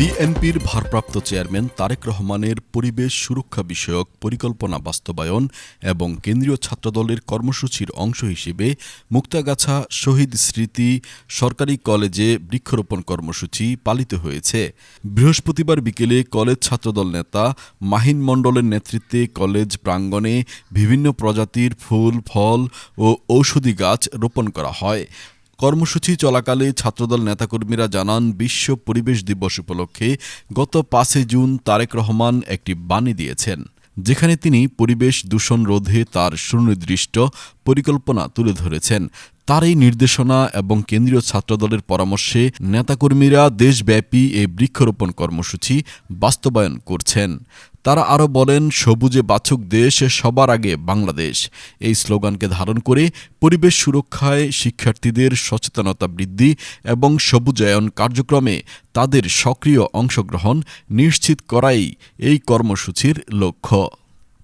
বিএনপির ভারপ্রাপ্ত চেয়ারম্যান তারেক রহমানের পরিবেশ সুরক্ষা বিষয়ক পরিকল্পনা বাস্তবায়ন এবং কেন্দ্রীয় ছাত্রদলের কর্মসূচির অংশ হিসেবে মুক্তাগাছা শহীদ স্মৃতি সরকারি কলেজে বৃক্ষরোপণ কর্মসূচি পালিত হয়েছে। বৃহস্পতিবার বিকেলে কলেজ ছাত্রদল নেতা মাহিন মণ্ডলের নেতৃত্বে কলেজ প্রাঙ্গণে বিভিন্ন প্রজাতির ফুল, ফল ও ঔষধি গাছ রোপণ করা হয়। কর্মসূচি চলাকালে ছাত্রদল নেতাকর্মীরা জানান, বিশ্ব পরিবেশ দিবস উপলক্ষে গত পাঁচে জুন তারেক রহমান একটি বাণী দিয়েছেন, যেখানে তিনি পরিবেশ দূষণ রোধে তার সুনির্দিষ্ট পরিকল্পনা তুলে ধরেছেন। তার এই নির্দেশনা এবং কেন্দ্রীয় ছাত্রদলের পরামর্শে নেতাকর্মীরা দেশব্যাপী এই বৃক্ষরোপণ কর্মসূচি বাস্তবায়ন করছেন। তারা আরও বলেন, সবুজে বাছুক দেশ, সবার আগে বাংলাদেশ। এই স্লোগানকে ধারণ করে পরিবেশ সুরক্ষায় শিক্ষার্থীদের সচেতনতা বৃদ্ধি এবং সবুজায়ন কার্যক্রমে তাদের সক্রিয় অংশগ্রহণ নিশ্চিত করাই এই কর্মসূচির লক্ষ্য।